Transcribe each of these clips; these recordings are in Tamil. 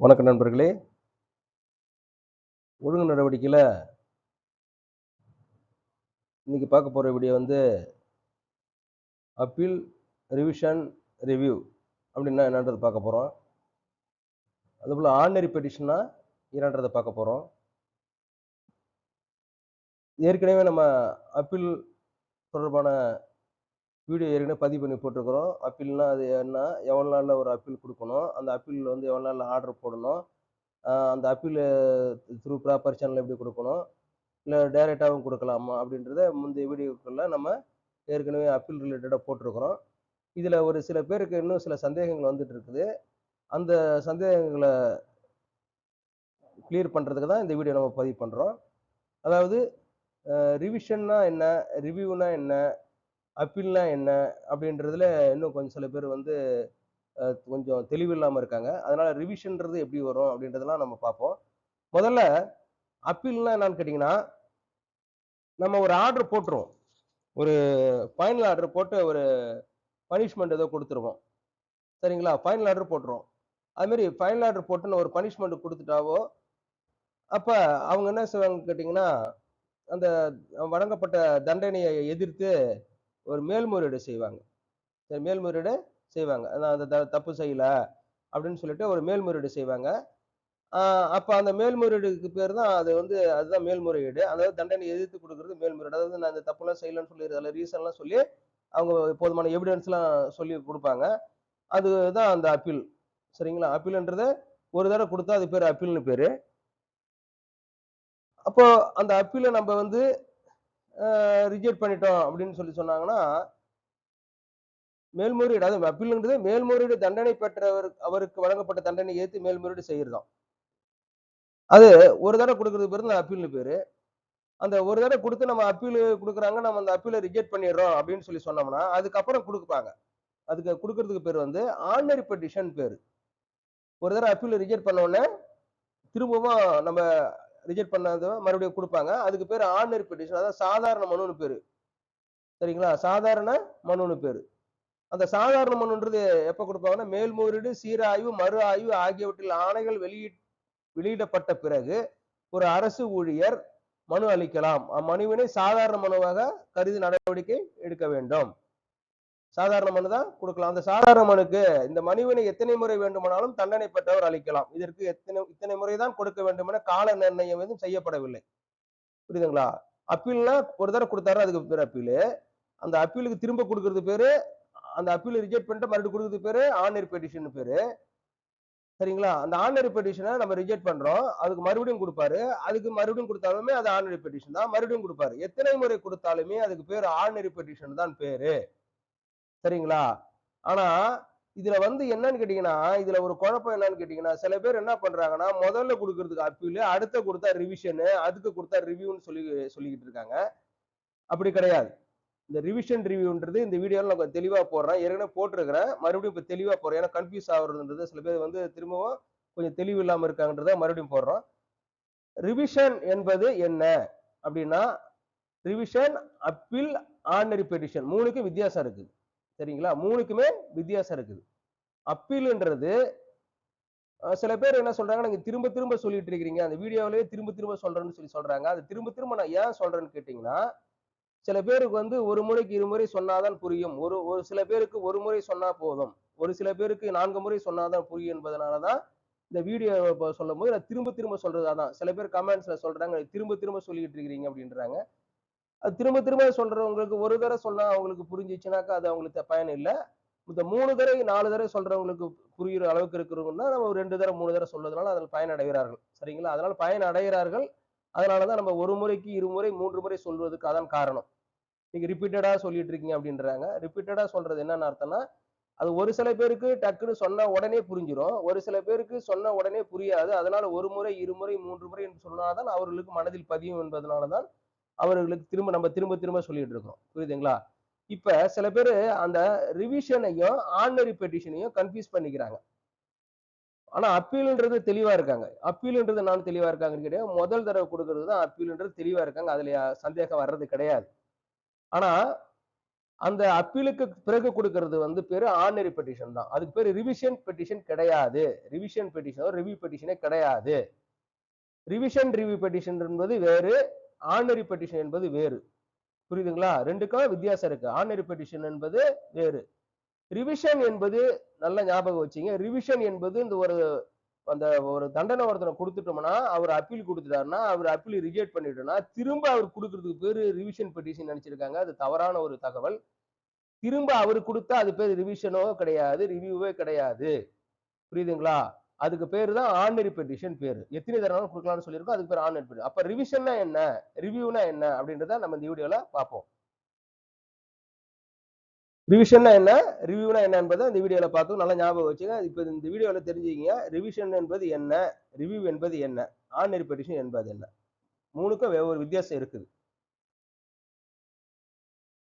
வணக்கம் நண்பர்களே. ஒழுங்கு நடவடிக்கையில் இன்னைக்கு பார்க்க போகிற வீடியோ வந்து அப்பீல் ரிவிஷன் ரிவ்யூ அப்படின்னா என்னன்றது பார்க்க போகிறோம் அதுபோல் ஆர்டினரி பெட்டிஷனா என்னன்றதை பார்க்க போகிறோம் ஏற்கனவே நம்ம அப்பீல் தொடர்பான வீடியோ ஏற்கனவே பதிவு பண்ணி போட்டிருக்கிறோம். அப்பீல்னால் அது என்ன? எவ்வளோ நாளில் ஒரு அப்பீல் கொடுக்கணும்? அந்த அப்பீல் வந்து எவ்வளோ நாளில் ஆர்டர் போடணும்? அந்த அப்பீல் த்ரூ ப்ராப்பர் சேனல் எப்படி கொடுக்கணும்? இல்லை டைரெக்டாகவும் கொடுக்கலாமா? அப்படின்றத முந்தைய வீடியோக்குள்ளே நம்ம ஏற்கனவே அப்பீல் ரிலேட்டடாக போட்டிருக்கிறோம். இதில் ஒரு சில பேருக்கு இன்னும் சில சந்தேகங்கள் வந்துட்டு இருக்குது. அந்த சந்தேகங்களை கிளியர் பண்ணுறதுக்கு தான் இந்த வீடியோ நம்ம பதிவு பண்ணுறோம் அதாவது ரிவிஷன்னா என்ன? ரிவ்யூனா என்ன? அப்பீல்னா என்ன? அப்படின்றதுல இன்னும் கொஞ்சம் சில பேர் வந்து கொஞ்சம் தெளிவு இல்லாமல் இருக்காங்க. அதனால ரிவிஷன்றது எப்படி வரும் அப்படின்றதெல்லாம் நம்ம பார்ப்போம். முதல்ல அப்பீல்னா என்னன்னு கேட்டிங்கன்னா நம்ம ஒரு ஆர்டர் போட்டுருவோம். ஒரு ஃபைனல் ஆர்டர் போட்டு ஒரு பனிஷ்மெண்ட் ஏதோ கொடுத்துருவோம். சரிங்களா? ஃபைனல் ஆர்டர் போட்டுருவோம். அதுமாரி ஃபைனல் ஆர்டர் போட்டுன்னு ஒரு பனிஷ்மெண்ட் கொடுத்துட்டாவோ அப்போ அவங்க என்ன செய்வாங்க கேட்டிங்கன்னா அந்த வழங்கப்பட்ட தண்டனையை எதிர்த்து ஒரு மேல்முறையீடு செய்வாங்க. சரி மேல்முறையீடு செய்வாங்க. நான் அந்த த- தப்பு செய்யல அப்படின்னு சொல்லிட்டு ஒரு மேல்முறையீடு செய்வாங்க. அப்போ அந்த மேல்முறையீடுக்கு பேர் தான் அது வந்து அதுதான் மேல்முறையீடு. அதாவது தண்டனை எதிர்த்து கொடுக்கறது மேல்முறையீடு. அதாவது நான் இந்த தப்புலாம் செய்யலன்னு சொல்லி அதில் ரீசன்லாம் சொல்லி அவங்க போதுமான எவிடன்ஸ்லாம் சொல்லி கொடுப்பாங்க. அதுதான் அந்த அப்பீல் சரிங்களா? அப்பீல்ன்றது ஒரு தடவை கொடுத்தா அது பேர் அப்பீல்னு பேர். அப்போ அந்த அப்பீலை நம்ம வந்து ரிஜெக்ட் பண்ணிட்டோம் அப்படின்னு சொல்லி சொன்னாங்கன்னா மேல்முறையீடு அதாவது அப்பீல்ன்றது மேல்முறையீடு தண்டனை பெற்றவர் அவருக்கு வழங்கப்பட்ட தண்டனை ஏற்று மேல்முறையீடு செய்யறதாம் அது ஒரு தடவை கொடுக்கறது பேர் தான் அப்பீல்னு பேரு. அந்த ஒரு தடவை கொடுத்து நம்ம அப்பீல் கொடுக்குறாங்க நம்ம அந்த அப்பீலை ரிஜெக்ட் பண்ணிடுறோம் அப்படின்னு சொல்லி சொன்னோம்னா அதுக்கப்புறம் கொடுப்பாங்க. அதுக்கு கொடுக்கறதுக்கு பேர் வந்து ஆர்டினரி பெட்டிஷன் பேர். ஒரு தடவை அப்பீல் ரிஜெக்ட் பண்ண உடனே திரும்பவும் நம்ம ரிஜெக்ட் பண்ணாத மறுபடியும் கொடுப்பாங்க. அதுக்கு பேர் ஆர்டினரி பெட்டிஷன் அதாவது சாதாரண மனுன்னு பேரு. சரிங்களா? சாதாரண மனுன்னு பேரு. அந்த சாதாரண மனுன்றது எப்ப கொடுப்பாங்கன்னா மேல்முறையீடு சீராய்வு மறு ஆய்வு ஆகியவற்றில் ஆணைகள் வெளியிட் வெளியிடப்பட்ட பிறகு ஒரு அரசு ஊழியர் மனு அளிக்கலாம். அம்மனுவினை சாதாரண மனுவாக கருதி நடவடிக்கை எடுக்க வேண்டும். சாதாரண மனு தான் கொடுக்கலாம். அந்த சாதாரண மனுக்கு இந்த மனுவினை எத்தனை முறை வேண்டுமானாலும் தண்டனை பெற்றவர் அளிக்கலாம். இதற்கு எத்தனை இத்தனை முறை தான் கொடுக்க வேண்டும் என கால நிர்ணயம் எதுவும் செய்யப்படவில்லை. புரியுதுங்களா? அப்பீல்னா ஒரு தடவை கொடுத்தாரு அதுக்கு பேர் அப்பீல். அந்த அப்பீலுக்கு திரும்ப கொடுக்கறது பேரு அந்த அப்பீல் ரிஜெக்ட் பண்ணிட்டு மறுபடியும் கொடுக்கறது பேரு ஆர்டினரி பெட்டிஷன் பேரு. சரிங்களா? அந்த ஆர்டினரி பெட்டிஷனை நம்ம ரிஜெக்ட் பண்றோம். அதுக்கு மறுபடியும் கொடுப்பாரு. அதுக்கு மறுபடியும் கொடுத்தாலுமே அது ஆர்டினரி பெட்டிஷன் தான். மறுபடியும் கொடுப்பாரு. எத்தனை முறை கொடுத்தாலுமே அதுக்கு பேர் ஆர்டினரி பெட்டிஷன் தான் பேரு. சரிங்களா? ஆனா இதுல வந்து என்னன்னு கேட்டீங்கன்னா இதுல ஒரு குழப்பம் என்னன்னு கேட்டீங்கன்னா சில பேர் என்ன பண்றாங்கன்னா முதல்ல கொடுக்கறதுக்கு அப்பீல் அடுத்த கொடுத்தா ரிவிஷனு அதுக்கு கொடுத்தா ரிவ்யூன்னு சொல்லி சொல்லிக்கிட்டு இருக்காங்க. அப்படி கிடையாது. இந்த ரிவிஷன் ரிவ்யூன்றது இந்த வீடியோவில் நான் தெளிவாக போடுறேன். ஏற்கனவே போட்டிருக்கிறேன். மறுபடியும் இப்போ தெளிவாக போடுறேன். ஏன்னா கன்ஃபியூஸ் ஆகுறதுன்றது சில பேர் வந்து திரும்பவும் கொஞ்சம் தெளிவு இல்லாமல் இருக்காங்கன்றத மறுபடியும் போடுறோம். ரிவிஷன் என்பது என்ன? அப்படின்னா ரிவிஷன் அப்பீல் ஆர்டினரி பெட்டிஷன் மூணுக்கும் வித்தியாசம் இருக்குது. சரிங்களா? மூணுக்குமே வித்தியாசம் இருக்குது. அப்பீலுன்றது சில பேர் என்ன சொல்றாங்க நீங்க திரும்ப திரும்ப சொல்லிட்டு இருக்கிறீங்க. அந்த வீடியோவிலேயே திரும்ப திரும்ப சொல்றேன்னு சொல்லி சொல்றாங்க. அது திரும்ப திரும்ப நான் ஏன் சொல்றேன்னு கேட்டீங்கன்னா சில பேருக்கு வந்து ஒரு முறைக்கு இருமுறை சொன்னாதான் புரியும். ஒரு ஒரு சில பேருக்கு ஒரு முறை சொன்னா போதும். ஒரு சில பேருக்கு நான்கு முறை சொன்னாதான் புரியும் என்பதனாலதான் இந்த வீடியோ சொல்லும் போது நான் திரும்ப திரும்ப சொல்றது அதான். சில பேர் கமெண்ட்ஸ்ல சொல்றாங்க திரும்ப திரும்ப சொல்லிட்டு இருக்கிறீங்க அப்படின்றாங்க. திரும்ப திரும்ப சொல்றவங்களுக்கு ஒரு தடவை சொன்னா அவங்களுக்கு புரிஞ்சிச்சுனாக்கா அது அவங்களுக்கு பயன் இல்லை. இந்த மூணு தடவை நாலு தடவை சொல்றவங்களுக்கு புரியுற அளவுக்கு இருக்கிறவங்கன்னா நம்ம ஒரு ரெண்டு தடவை மூணு தடவை சொல்றதுனால அதில் பயன் அடைகிறார்கள். சரிங்களா? அதனால பயன் அடைகிறார்கள். அதனாலதான் நம்ம ஒரு முறைக்கு இருமுறை மூன்று முறை சொல்வதுக்கு அதான் காரணம். நீங்க ரிப்பீட்டடா சொல்லிட்டு இருக்கீங்க அப்படின்றாங்க. ரிப்பீட்டடா சொல்றது என்னன்னு அர்த்தம்னா அது ஒரு சில பேருக்கு டக்குன்னு சொன்னா உடனே புரிஞ்சிடும் ஒரு சில பேருக்கு சொன்ன உடனே புரியாது. அதனால ஒரு முறை இருமுறை மூன்று முறை என்று சொன்னாதான் அவர்களுக்கு மனதில் பதியும் என்பதனாலதான் அவர்களுக்கு திரும்ப நம்ம திரும்ப திரும்ப சொல்லிட்டு இருக்கோம் புரியுதுங்களா? இப்ப சில பேர் அந்த ரிவிஷனையும் ஆர்டினரி பெட்டிஷனையும் கன்ஃபியூஸ் பண்ணிக்கிறாங்க. ஆனா அப்பீல்ன்றது தெளிவா இருக்காங்க. அப்பீல்ன்றது நான் தெளிவா இருக்காங்கன்னு கிடையாது முதல் தடவை கொடுக்கறது தான் அப்பீல்ன்றது தெளிவா இருக்காங்க. அதுல சந்தேகம் வர்றது கிடையாது. ஆனா அந்த அப்பீலுக்கு பிறகு கொடுக்கறது வந்து பேரு ஆர்டினரி பெட்டிஷன் தான். அதுக்கு பேரு ரிவிஷன் பெட்டிஷன் கிடையாது. ரிவிஷன் பெட்டிஷன் ரிவ்யூ பெட்டிஷனே கிடையாது. ரிவிஷன் ரிவ்யூ பெட்டிஷன் என்பது வேறு ஆர்டினரி பெட்டிஷன் என்பது வேறு. புரியுதுங்களா? ரெண்டுக்கும் வித்தியாசம் இருக்கு. ஆர்டினரி பெட்டிஷன் என்பது வேறு. ரிவிஷன் என்பது நல்ல ஞாபகம் வச்சுங்க. ரிவிஷன் என்பது இந்த ஒரு அந்த ஒரு தண்டனை ஒருத்தனை கொடுத்துட்டோம்னா அவர் அப்பீல் கொடுத்துட்டாருன்னா அவர் அப்பீல் ரிஜெக்ட் பண்ணிட்டோம்னா திரும்ப அவர் கொடுக்கறதுக்கு பேர் ரிவிஷன் பெட்டிஷன் நினைச்சிருக்காங்க. அது தவறான ஒரு தகவல். திரும்ப அவர் கொடுத்தா அது பேர் ரிவிஷனோ கிடையாது ரிவ்யூவே கிடையாது. புரியுதுங்களா? அதுக்கு பேர் தான் ஆர்டினரி பெட்டிஷன் பேர். எத்தனை தடவை கொடுக்கலாம்னு சொல்லியிருக்கோம் அதுக்கு பேர் ஆர்டினரி பெட்டிஷன் அப்போ ரிவிஷன்னா என்ன? ரிவ்யூனா என்ன? அப்படின்றத நம்ம இந்த வீடியோவில் பார்ப்போம். ரிவிஷன்னா என்ன? ரிவ்யூனா என்ன என்பதை இந்த வீடியோவில் பார்த்தோம். நல்லா ஞாபகம் வச்சுங்க. இப்போ இந்த வீடியோவில் தெரிஞ்சுக்கிங்க. ரிவிஷன் என்பது என்ன? ரிவ்யூ என்பது என்ன? ஆர்டினரி பெட்டிஷன் என்பது என்ன? மூணுக்கும் வெவ்வேறு வித்தியாசம் இருக்குது.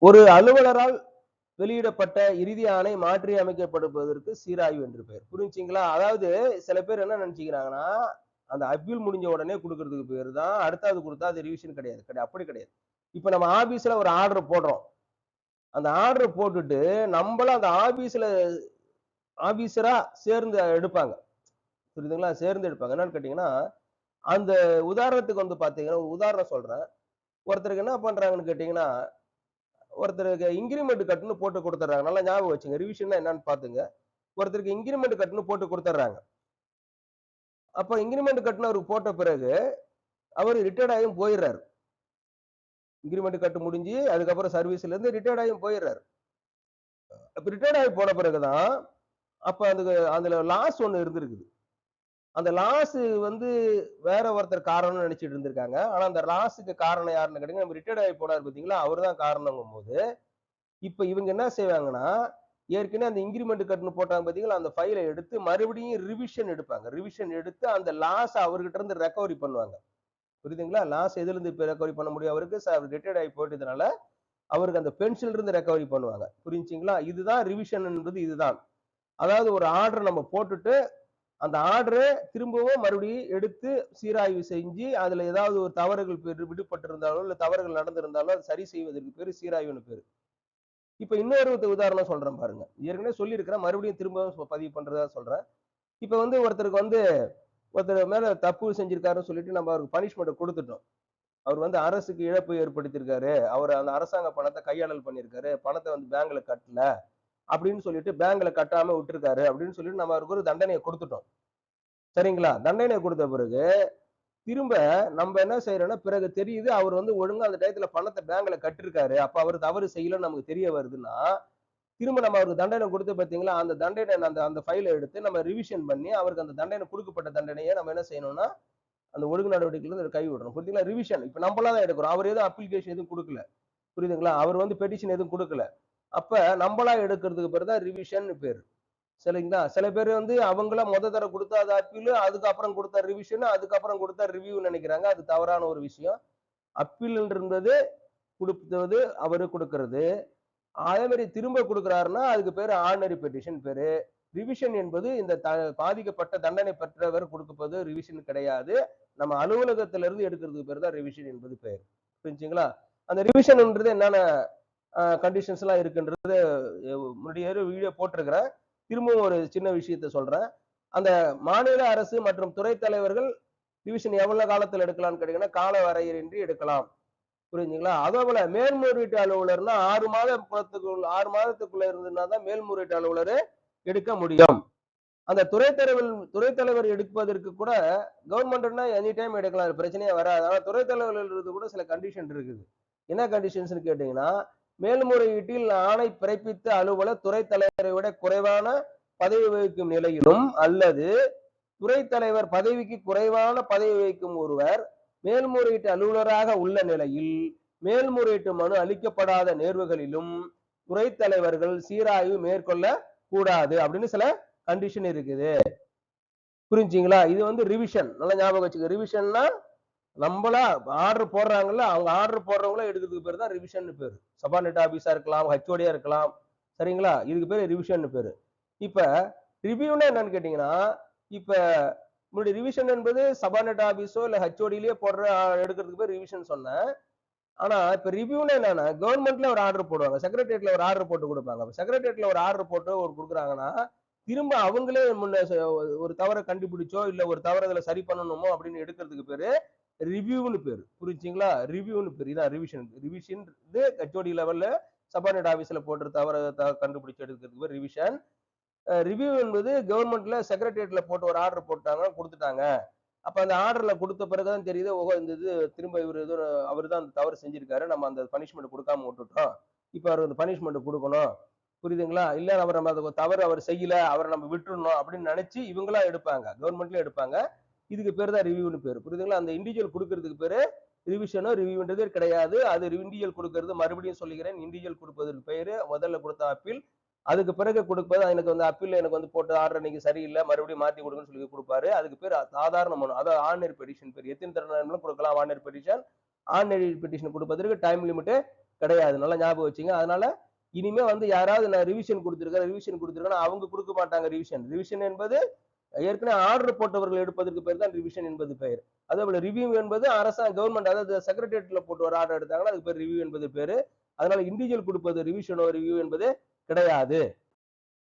ஒரு அலுவலரால் வெளியிடப்பட்ட இறுதி ஆணை மாற்றி அமைக்கப்படுவதற்கு சீராய்வு என்று பெயர். புரிஞ்சுங்களா? அதாவது சில பேர் என்ன நினைச்சுக்கிறாங்கன்னா அந்த அப்பீல் முடிஞ்ச உடனே கொடுக்கறதுக்கு பேர் தான் அடுத்தாவது கொடுத்தா அது ரிவிஷன் கிடையாது. கிடையாது அப்படி கிடையாது. இப்போ நம்ம ஆபீஸ்ல ஒரு ஆர்டர் போடுறோம். அந்த ஆர்டர் போட்டுட்டு நம்மளும் அந்த ஆபீஸ்ல ஆபீசரா சேர்ந்து எடுப்பாங்க. புரியுதுங்களா? சேர்ந்து எடுப்பாங்க. என்னன்னு கேட்டீங்கன்னா அந்த உதாரணத்துக்கு வந்து பாத்தீங்கன்னா ஒரு உதாரணம் சொல்றேன். ஒருத்தருக்கு என்ன பண்றாங்கன்னு கேட்டீங்கன்னா ஒருத்தருக்கு இன்கிரிமெண்ட் கட்டுன்னு போட்டு கொடுத்துட்றாங்க. நல்லா ஞாபகம் வச்சுங்க. ரிவிஷன் என்னன்னு பாத்துங்க ஒருத்தருக்கு இன்கிரிமெண்ட் கட்டுன்னு போட்டு கொடுத்துட்றாங்க. அப்ப இன்கிரிமெண்ட் கட்டுன்னு அவருக்கு போட்ட பிறகு அவர் ரிட்டையர்ட் ஆகியும் போயிடுறாரு. இன்கிரிமெண்ட் கட்டு முடிஞ்சு அதுக்கப்புறம் சர்வீஸ்ல இருந்து ரிட்டையர்ட் ஆகியும் போயிடுறாரு. அப்ப ரிட்டையர்ட் ஆகி போன பிறகு தான் அப்ப அதுக்கு அதுல லாஸ் ஒன்று இருந்திருக்குது. அந்த லாஸ் வந்து வேற ஒருத்தர் காரணம்னு நினைச்சிட்டு இருந்திருக்காங்க. ஆனா அந்த லாஸுக்கு காரணம் யாருன்னு கேட்டீங்க நம்ம ரிட்டையர்ட் ஆகி போனார் பார்த்தீங்களா? அவர் தான் காரணங்கும் போது இப்போ இவங்க என்ன செய்வாங்கன்னா ஏற்கனவே அந்த இன்கிரிமெண்ட் கட்டுன்னு போட்டாங்க பார்த்தீங்களா? அந்த ஃபைலை எடுத்து மறுபடியும் ரிவிஷன் எடுப்பாங்க. ரிவிஷன் எடுத்து அந்த லாஸ் அவர்கிட்ட இருந்து ரெக்கவரி பண்ணுவாங்க. புரியுதுங்களா? லாஸ் எதுலேருந்து இப்போ ரெக்கவரி பண்ண முடியும் அவருக்கு? ரிட்டையர்ட் ஆகி போயிட்டதுனால அவருக்கு அந்த பென்ஷன்ல இருந்து ரெக்கவரி பண்ணுவாங்க. புரிஞ்சுங்களா? இதுதான் ரிவிஷன்ன்றது இதுதான். அதாவது ஒரு ஆர்டர் நம்ம போட்டுட்டு அந்த ஆர்டரை திரும்பவும் மறுபடியும் எடுத்து சீராய்வு செஞ்சு அதுல ஏதாவது ஒரு தவறுகள் பெரு- விடுபட்டிருந்தாலோ இல்ல தவறுகள் நடந்திருந்தாலோ அது சரி செய்வதற்கு பேரு சீராய்வுன்னு பேரு. இப்ப இன்னொரு உதாரணம் சொல்றேன் பாருங்க. ஏற்கனவே சொல்லியிருக்கிறேன் மறுபடியும் திரும்பவும் பதிவு பண்றதா சொல்றேன். இப்ப வந்து ஒருத்தருக்கு வந்து ஒருத்தர் மேல தப்பு செஞ்சிருக்காருன்னு சொல்லிட்டு நம்ம அவருக்கு பனிஷ்மெண்ட் கொடுத்துட்டோம். அவர் வந்து அரசுக்கு இழப்பு ஏற்படுத்தியிருக்காரு. அவர் அந்த அரசாங்க பணத்தை கையாளல் பண்ணியிருக்காரு. பணத்தை வந்து பேங்க்ல கட்டல. அப்படின்னு சொல்லிட்டு பேங்க்ல கட்டாம விட்டுருக்காரு அப்படின்னு சொல்லிட்டு நம்ம அவருக்கு ஒரு தண்டனையை கொடுத்துட்டோம். சரிங்களா? தண்டனை கொடுத்த பிறகு திரும்ப நம்ம என்ன செய்யறோம்னா பிறகு தெரியுது அவர் வந்து ஒழுங்கா அந்த டயத்துல பணத்தை பேங்க்ல கட்டிருக்காரு. அப்ப அவர் தவறு செய்யலன்னு நமக்கு தெரிய வருதுன்னா திரும்ப நம்ம அவருக்கு தண்டனை கொடுத்து பார்த்தீங்களா அந்த தண்டனை அந்த அந்த ஃபைலை எடுத்து நம்ம ரிவிஷன் பண்ணி அவருக்கு அந்த தண்டனை கொடுக்கப்பட்ட தண்டனையை நம்ம என்ன செய்யணும்னா அந்த ஒழுங்கு நடவடிக்கையில கை விடுறோம். புரியுதுங்களா? ரிவிஷன் இப்ப நம்மளா தான் எடுக்கிறோம். அவர் எதுவும் அப்ளிகேஷன் எதுவும் கொடுக்கல. புரியுதுங்களா? அவர் வந்து பெட்டிஷன் எதுவும் கொடுக்கல. அப்ப நம்மளா எடுக்கிறதுக்கு பேர் தான் ரிவிஷன் பேர். சரிங்களா? சில பேர் வந்து அவங்கள முத தர கொடுத்தா அது அப்பீல் அதுக்கப்புறம் கொடுத்த ரிவிஷன் அதுக்கப்புறம் கொடுத்த ரிவ்யூ நினைக்கிறாங்க. அது தவறான ஒரு விஷயம். அப்பீல்ன்றது கொடுத்தது அவரு கொடுக்கிறது. அதே மாதிரி திரும்ப கொடுக்குறாருன்னா அதுக்கு பேர் ஆர்டினரி பெட்டிஷன் பேரு. ரிவிஷன் என்பது இந்த த- பாதிக்கப்பட்ட தண்டனை பெற்றவர் கொடுப்பது ரிவிஷன் கிடையாது. நம்ம அலுவலகத்துல இருந்து எடுக்கிறதுக்கு பேர் தான் ரிவிஷன் என்பது பெயர் புரிஞ்சுங்களா? அந்த ரிவிஷன்ன்றது என்னென்ன கண்டிஷன்ஸ் எல்லாம் இருக்குன்றது முன்னாடியே வீடியோ போட்டிருக்கிறேன். திரும்பவும் ஒரு சின்ன விஷயத்த சொல்றேன். அந்த மாநில அரசு மற்றும் துறை தலைவர்கள் டிவிஷன் எவ்வளவு காலத்துல எடுக்கலாம்னு கேட்டீங்கன்னா கால வரையின்றி எடுக்கலாம். புரிஞ்சுங்களா? அதே போல மேல்முறையீட்டு அலுவலர்னா ஆறு மாதத்துக்குள் ஆறு மாதத்துக்குள்ள இருந்ததுன்னா தான் மேல்முறையீட்டு அலுவலர் எடுக்க முடியும். அந்த துறை தலைவர் துறை தலைவர் எடுப்பதற்கு கூட கவர்மெண்ட்னா எனி டைம் எடுக்கலாம். பிரச்சனையே வராது. ஆனால் துறை தலைவர்கள் கூட சில கண்டிஷன் இருக்குது. என்ன கண்டிஷன்ஸ்னு கேட்டீங்கன்னா மேல்முறையீட்டில் ஆணை பிறப்பித்த அலுவலர் துறை தலைவரை விட குறைவான பதவி வகிக்கும் நிலையிலும் அல்லது துறை தலைவர் பதவிக்கு குறைவான பதவி வகிக்கும் ஒருவர் மேல்முறையீட்டு அலுவலராக உள்ள நிலையில் மேல்முறையீட்டு மனு அளிக்கப்படாத நேர்வுகளிலும் துறை தலைவர்கள் சீராய்வு மேற்கொள்ள கூடாது அப்படின்னு சில கண்டிஷன் இருக்குது. புரிஞ்சுங்களா? இது வந்து ரிவிஷன் நல்லா ஞாபகம் வச்சுக்க. ரிவிஷன்னா நம்மளா ஆர்டர் போடுறாங்கல்ல அவங்க ஆர்டர் போடுறவங்கள எடுக்கிறதுக்கு பேர் தான் ரிவிஷன் பேர். சபார்டினேட் ஆஃபீஸா இருக்கலாம் ஹெச்ஓடியா இருக்கலாம். சரிங்களா? இதுக்கு பேர் ரிவிஷன் பேரு. இப்ப ரிவ்யூனா என்னன்னு கேட்டீங்கன்னா இப்ப முன்னாடி ரிவிஷன் என்பது சபார்டினேட் ஆபீஸோ இல்ல ஹெச்ஓடிலேயே போடுற எடுக்கிறதுக்கு பேர் ரிவிஷன் சொன்னேன். ஆனா இப்ப ரிவ்யூன்னு என்னன்னா கவர்மெண்ட்ல ஒரு ஆர்டர் போடுவாங்க. செக்ரட்டரியட்ல ஒரு ஆர்டர் போட்டு கொடுப்பாங்க. செக்ரட்டரியட்ல ஒரு ஆர்டர் போட்டு ஒரு கொடுக்குறாங்கன்னா திரும்ப அவங்களே முன்ன ஒரு தவறை கண்டுபிடிச்சோ இல்ல ஒரு தவறு தவறுதலை சரி பண்ணணுமோ அப்படின்னு எடுக்கிறதுக்கு பேரு ரிவ்யூன்னு பேர். புரிஞ்சுங்களா? ரிவ்யூன்னு பேர். இதான் ரிவிஷன் ரிவிஷன் ஹெச்ஓடி லெவல்ல சபார்டினேட் ஆஃபீஸில் போட்டு தவற த- கண்டுபிடிச்சு எடுக்கிறதுக்கு பேர் ரிவிஷன் ரிவ்யூ என்பது கவர்மெண்ட்ல செக்ரட்டரியேட்ல போட்டு ஒரு ஆர்டர் போட்டாங்க கொடுத்துட்டாங்க. அப்போ அந்த ஆர்டரில் கொடுத்த பிறகு தான் தெரியுது ஓஹோ இந்த இது திரும்ப இவர் இது அவர் தான் அந்த தவறு செஞ்சிருக்காரு. நம்ம அந்த பனிஷ்மெண்ட் கொடுக்காம விட்டுட்டோம். இப்போ அவர் அந்த பனிஷ்மெண்ட் கொடுக்கணும். புரியுதுங்களா? இல்லை அவர் நம்ம அதை தவறு அவர் செய்யல அவரை நம்ம விட்டுறணும் அப்படின்னு நினைச்சு இவங்களா எடுப்பாங்க. கவர்மெண்ட்ல எடுப்பாங்க. இதுக்கு பேர் தான் ரிவ்யூன்னு பேர். புரியுதுங்களா? அந்த இண்டிவிஜுவல் கொடுக்கறதுக்கு பேர் ரிவிஷனோ ரிவ்யூன்றதே கிடையாது. அது இண்டிவிஜுவல் கொடுக்கறது. மறுபடியும் சொல்லிக்கிறேன். இண்டிவிஜுவல் கொடுப்பதற்கு பேர் முதல்ல கொடுத்த அப்பீல் அதுக்கு பிறகு கொடுப்பது எனக்கு வந்து அப்பீல் எனக்கு வந்து போட்டு ஆர்டர் நீங்க சரியில்லை. மறுபடியும் மாத்தி கொடுங்கன்னு சொல்லி கொடுப்பாரு. அதுக்கு பேர் சாதாரண மனு. அதாவது ஆன்லைன் பெட்டிஷன் பேர். எத்தனை தடவை கொடுக்கலாம் ஆன்லைன் பெட்டிஷன் ஆன்லைன் பெட்டிஷன் கொடுப்பதற்கு டைம் லிமிட்டே கிடையாது. நல்லா ஞாபகம் வச்சுங்க. அதனால இனிமே வந்து யாராவது நான் ரிவிஷன் கொடுத்துருக்கேன். ரிவிஷன் கொடுத்துருக்கேன் அவங்க கொடுக்க மாட்டாங்க ரிவிஷன் ரிவிஷன் என்பது ஏற்கனவே ஆர்டர் போட்டவர்கள் எடுப்பதற்கு பேர் தான் ரிவிஷன் என்பது பெயர். அதே போல ரிவ்யூ என்பது அரசாங்க கவர்மெண்ட் அதாவது செக்ரட்டரியேட்ல போட்டு ஒரு ஆர்டர் எடுத்தாங்கன்னா அதுக்கு பேர் ரிவ்யூ என்பது பேரு. அதனால இண்டிவிஜுவல் கொடுப்பது ரிவிஷனோ ரிவ்யூ என்பது கிடையாது.